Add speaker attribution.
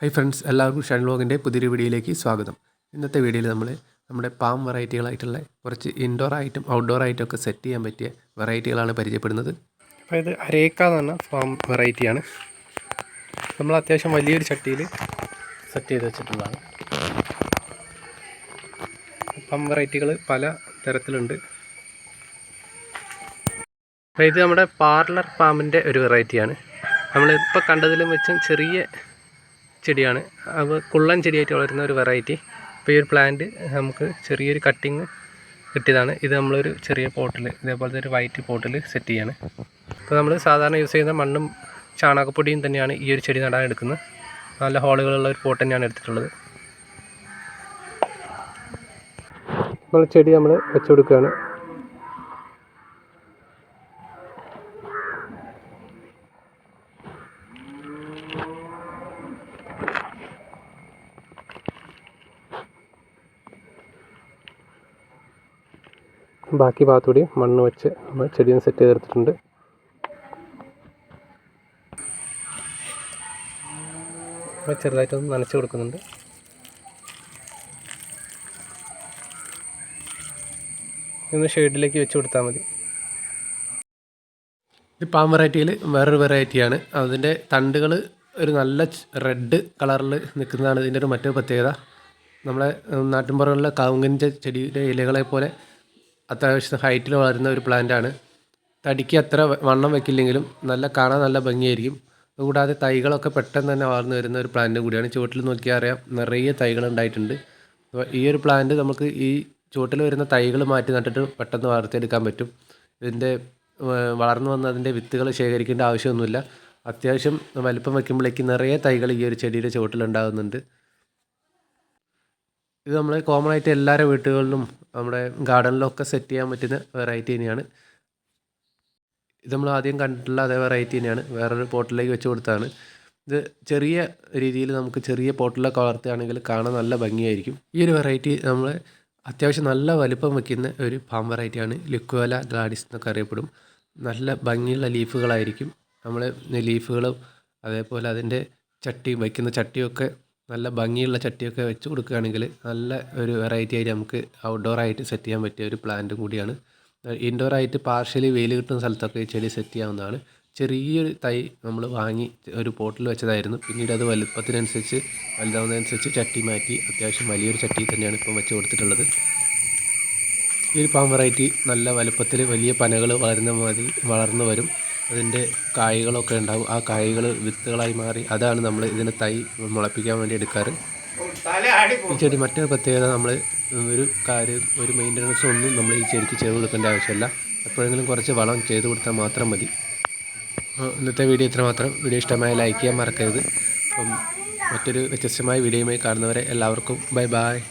Speaker 1: High friends എല്ലാവർക്കും ഷൺ വ്ലോഗിന്റെ പുതിയൊരു വീഡിയോയിലേക്ക് സ്വാഗതം. ഇന്നത്തെ വീഡിയോയിൽ നമ്മൾ നമ്മുടെ പാം വെറൈറ്റികളായിട്ടുള്ള കുറച്ച് ഇൻഡോർ ആയിട്ടും ഔട്ട്ഡോർ ആയിട്ടും ഒക്കെ സെറ്റ് ചെയ്യാൻ പറ്റിയ വെറൈറ്റികളാണ് പരിചയപ്പെടുന്നത്. അപ്പോൾ ഇത് അരേക്ക എന്ന് പറഞ്ഞ ഫാം വെറൈറ്റിയാണ് നമ്മൾ അത്യാവശ്യം വലിയൊരു ചട്ടിയിൽ സെറ്റ് ചെയ്ത് വെച്ചിട്ടുള്ളതാണ്. പാം വെറൈറ്റികൾ പല തരത്തിലുണ്ട്. അപ്പോൾ ഇത് നമ്മുടെ പാർലർ പാമ്പിന്റെ ഒരു വെറൈറ്റിയാണ് നമ്മളിപ്പോൾ കണ്ടതിലും വെച്ചും ചെറിയ ചെടിയാണ്. അവ കുള്ളൻ ചെടിയായിട്ട് വളരുന്ന ഒരു വെറൈറ്റി അപ്പോൾ ഈ ഒരു പ്ലാന്റ് നമുക്ക് ചെറിയൊരു കട്ടിങ് കിട്ടിയതാണ്. ഇത് നമ്മളൊരു ചെറിയ പോട്ടിൽ ഇതേപോലത്തെ ഒരു വൈറ്റ് പോട്ടിൽ സെറ്റ് ചെയ്യാണ്. അപ്പോൾ നമ്മൾ സാധാരണ യൂസ് ചെയ്യുന്ന മണ്ണും ചാണകപ്പൊടിയും തന്നെയാണ് ഈ ഒരു ചെടി നടാൻ എടുക്കുന്നത്. നല്ല ഹോളുകളുള്ള ഒരു പോട്ട് തന്നെയാണ് എടുത്തിട്ടുള്ളത്. നമ്മൾ ചെടി നമ്മൾ വെച്ചു കൊടുക്കുകയാണ്. ബാക്കി ഭാഗത്തൂടി മണ്ണ് വെച്ച് നമ്മൾ ചെടിയും സെറ്റ് ചെയ്തെടുത്തിട്ടുണ്ട്. ചെറുതായിട്ടൊന്ന് നനച്ച് കൊടുക്കുന്നുണ്ട്. ഒന്ന് ഷെയ്ഡിലേക്ക് വെച്ച് കൊടുത്താൽ മതി. ഇത് പാം വെറൈറ്റിയിൽ വേറൊരു വെറൈറ്റിയാണ് അതിന്റെ തണ്ടുകൾ ഒരു നല്ല റെഡ് കളറിൽ നിൽക്കുന്നതാണ് ഇതിന്റെ ഒരു മറ്റൊരു പ്രത്യേകത. നമ്മളെ നാട്ടിൻപുറങ്ങളിലെ കവുങ്ങിന്റെ ചെടിയുടെ ഇലകളെ പോലെ അത്യാവശ്യം ഹൈറ്റിൽ വളരുന്ന ഒരു പ്ലാന്റാണ് തടിക്ക് അത്ര വണ്ണം വെക്കില്ലെങ്കിലും നല്ല കാണാൻ നല്ല ഭംഗിയായിരിക്കും. അതുകൂടാതെ തൈകളൊക്കെ പെട്ടെന്ന് തന്നെ വളർന്നു വരുന്ന ഒരു പ്ലാന്റ് കൂടിയാണ്. ചുവട്ടിൽ നോക്കിയാൽ അറിയാം നിറയെ തൈകൾ ഉണ്ടായിട്ടുണ്ട്. ഈ ഒരു പ്ലാന്റ് നമുക്ക് ഈ ചുവട്ടിൽ വരുന്ന തൈകൾ മാറ്റി നട്ടിട്ട് പെട്ടെന്ന് വളർത്തിയെടുക്കാൻ പറ്റും. ഇതിന്റെ വളർന്നു വന്ന അതിന്റെ വിത്തുകൾ ശേഖരിക്കേണ്ട ആവശ്യമൊന്നുമില്ല. അത്യാവശ്യം വലിപ്പം വയ്ക്കുമ്പോഴേക്ക് നിറയെ തൈകൾ ഈ ഒരു ചെടിയുടെ ചുവട്ടിൽ ഉണ്ടാകുന്നുണ്ട്. ഇത് നമ്മൾ കോമൺ ആയിട്ട് എല്ലാവരുടെ വീട്ടുകളിലും നമ്മുടെ ഗാർഡനിലൊക്കെ സെറ്റ് ചെയ്യാൻ പറ്റുന്ന വെറൈറ്റി തന്നെയാണ്. ഇത് നമ്മൾ ആദ്യം കണ്ടിട്ടുള്ള അതേ വെറൈറ്റി തന്നെയാണ്. വേറൊരു പോട്ടിലേക്ക് വെച്ച് കൊടുത്താണ് ഇത് ചെറിയ രീതിയിൽ നമുക്ക് ചെറിയ പോട്ടിലൊക്കെ വളർത്തുകയാണെങ്കിൽ കാണാൻ നല്ല ഭംഗിയായിരിക്കും. ഈ ഒരു വെറൈറ്റി നമ്മൾ അത്യാവശ്യം നല്ല വലിപ്പം വയ്ക്കുന്ന ഒരു പാം വെറൈറ്റിയാണ് ലിക്വല ഗാഡിസ് എന്നൊക്കെ അറിയപ്പെടും. നല്ല ഭംഗിയുള്ള ലീഫുകളായിരിക്കും നമ്മൾ ലീഫുകളും അതേപോലെ അതിന്റെ ചട്ടി വയ്ക്കുന്ന ചട്ടിയൊക്കെ നല്ല ഭംഗിയുള്ള ചട്ടിയൊക്കെ വെച്ച് കൊടുക്കുകയാണെങ്കിൽ നല്ല ഒരു വെറൈറ്റി ആയിട്ട് നമുക്ക് ഔട്ട്ഡോർ ആയിട്ട് സെറ്റ് ചെയ്യാൻ പറ്റിയ ഒരു പ്ലാന്റും കൂടിയാണ്. ഇൻഡോർ ആയിട്ട് പാർഷ്യലി വെയിൽ കിട്ടുന്ന സ്ഥലത്തൊക്കെ ഈ ചെടി സെറ്റ് ചെയ്യാവുന്നതാണ്. ചെറിയൊരു തൈ നമ്മൾ വാങ്ങി ഒരു പോട്ടിൽ വെച്ചതായിരുന്നു. പിന്നീട് അത് വലുപ്പത്തിനനുസരിച്ച് വലുതാവുന്നതനുസരിച്ച് ചട്ടി മാറ്റി അത്യാവശ്യം വലിയൊരു ചട്ടി തന്നെയാണ് ഇപ്പം വെച്ച് കൊടുത്തിട്ടുള്ളത്. ഈ ഒരു പാം വെറൈറ്റി നല്ല വലുപ്പത്തിൽ വലിയ പനകൾ വളരുന്ന മാതിരി വളർന്നു വരും. അതിന്റെ കായ്കളൊക്കെ ഉണ്ടാവും. ആ കായ്കൾ വിത്തുകളായി മാറി അതാണ് നമ്മൾ ഇതിനെ തൈ മുളപ്പിക്കാൻ വേണ്ടി എടുക്കാറ്. ഈ ചെടി മറ്റൊരു പ്രത്യേകത നമ്മൾ ഒരു കാര്യം ഒരു മെയിന്റനൻസ് ഒന്നും നമ്മൾ ഈ ചെടിക്ക് ചെയ്ത് കൊടുക്കേണ്ട ആവശ്യമില്ല. എപ്പോഴെങ്കിലും കുറച്ച് വളം ചെയ്ത് കൊടുത്താൽ മാത്രം മതി. ഇന്നത്തെ വീഡിയോ ഇത്ര മാത്രം വീഡിയോ ഇഷ്ടമായ ലൈക്ക് ചെയ്യാൻ മറക്കരുത്. അപ്പം മറ്റൊരു വ്യത്യസ്തമായ വീഡിയോയുമായി കാണുന്നവരെ എല്ലാവർക്കും ബൈ ബായ്